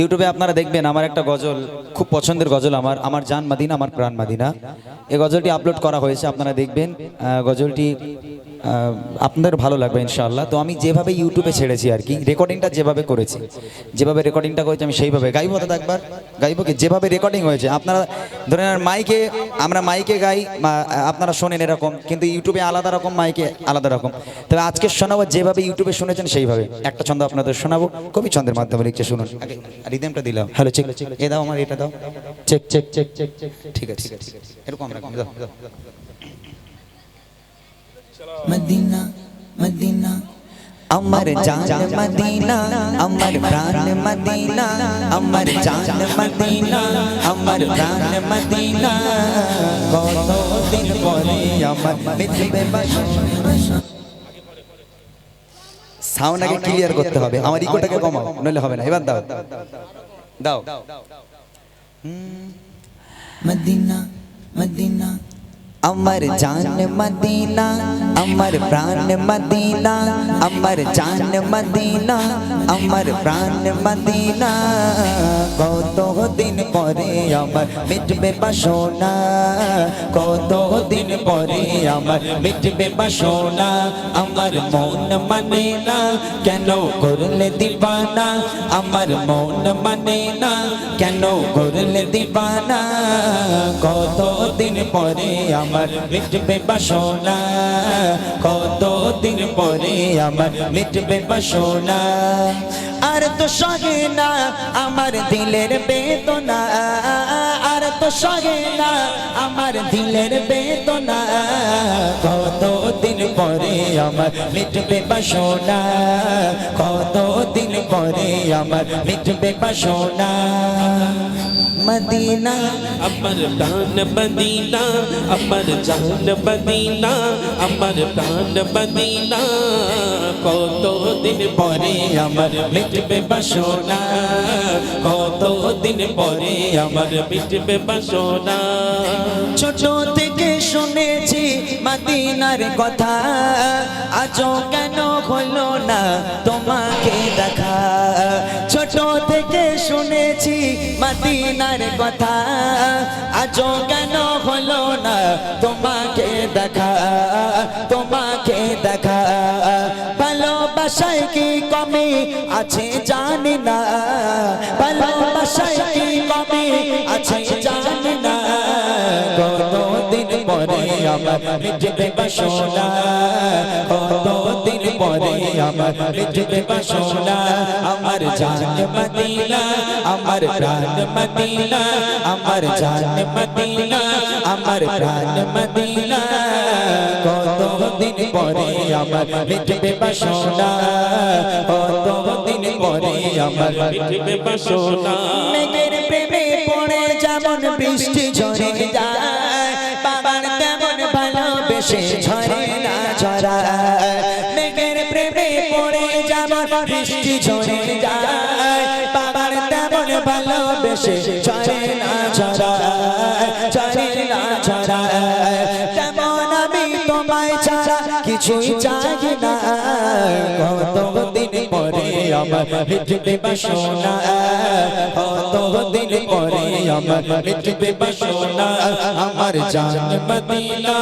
ইউটিউবে আপনারা দেখবেন আমার একটা গজল, খুব পছন্দের গজল আমার আমার জান মাদিনা, আমার প্রাণ মাদিনা। এই গজলটি আপলোড করা হয়েছে, আপনারা দেখবেন গজলটি আপনাদের ভালো লাগবে ইনশাআল্লাহ। তো আমি যেভাবে ইউটিউবে ছেড়েছি আর কি রেকর্ডিংটা যেভাবে করেছি, যেভাবে রেকর্ডিংটা করেছি, আমি সেইভাবে, গাইব দাদা একবার, গাইবো কি? যেভাবে রেকর্ডিং হয়েছে, আপনারা ধরেন মাইকে, আমরা মাইকে গাই আপনারা শোনেন এরকম, কিন্তু ইউটিউবে আলাদা রকম, মাইকে আলাদা রকম। তবে আজকে শোনাবো, যেভাবে ইউটিউবে শুনেছেন সেইভাবে। একটা ছন্দ আপনাদের শোনাবো, কবি ছন্দের মাধ্যমে লিখছে শুনুন। আগে রিদমটা দিলাম। হ্যালো চেক এ দাও আমার এটা দাও। Check check check check check ঠিক আছে ঠিক আছে। এরকম দাও দাও। মদিনা মদিনা আমার জান মদিনা আমার প্রাণ মদিনা আমার জান মদিনা আমার প্রাণ মদিনা। কত দিন পরে আমার মিটবে সাউন্ড আগে ক্লিয়ার করতে হবে। আমার ইকোটাকে কমাও। নইলে হবে না। এবার দাও। দাও। মদিনা মদিনা। আমার জান মদিনা। আমার প্রাণ মদিনা আমার জান মদিনা আমার প্রাণ মদিনা কত দিন পরে আমার মিটবে বাসনা কত দিন পরে আমার মিটবে বাসনা আমার মন মানে না কেন করলে দিবানা আমার মন মানে না কেন করলে দিবানা কত দিন পরে আমার মিটবে বাসনা কত দিন পরে আমার মিটবে বাসনা? আর তো সহে না আমার দিলের বেদনা। আর তো সহে না আমার দিলের বেদনা। কত দিন পরে আমার মিটবে বাসনা? কত দিন পরে আমার মিটবে বাসনা? মদিনা আমার প্রাণ মদিনা আমার জান মদিনা আমার প্রাণ মদিনা কত দিন পরে আমার মিটবে বাসনা কত দিন পরে আমার মিটবে বাসনা ছোট থেকে শুনেছি মদিনার কথা আজও কেন হলো না তোমাকে দেখা মদিনার কথা। আজও কেন হলো না? তোমাকে দেখা তোমাকে দেখা। ভালোবাসায় কি কমি আছে জানি না। ভালোবাসায় কি কমি আছে জানি না। কত দিন পরে আমার মিটবে বাসনা। পরে আমার মিটবে বাসনা আমার জান মদিনা, আমার প্রাণ মদিনা, আমার জান মদিনা, আমার প্রাণ মদিনা। কত দিন পরে আমার মিটবে বাসনা কত দিন পরে আমার মিটবে বাসনা মেঘের প্রেমে পড়ে যেমন বৃষ্টি ঝরে যায়, বাবার তেমন ভালোবেসে ঝরে না ঝরা প্রেমে পড়ে যেমন বৃষ্টি ঝরে যায়, বাবার তেমন ভালোবেসে ঝরে না ছড়ায় ঝরে না ছড়ায় তেমন আমি তোমায় ছাড়া কিছুই চাই না। কত দিন আমার মিটবে বাসনা কত পরে আমার মিটবে বাসনা, আমার জান মদিনা,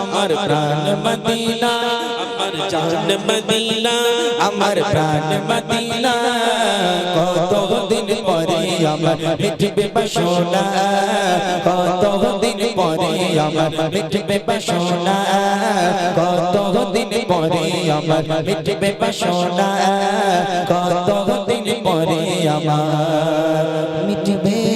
আমার প্রাণ মদিনা, আমার জান মদিনা, আমার প্রাণ মদিনা কত দিন পরে আমার মিটবে বাসনা কত দিন পরে আমার মিটবে বাসনা, কত দিন পরে আমার মিটবে বাসনা কত দিন পরে আমার মিটবে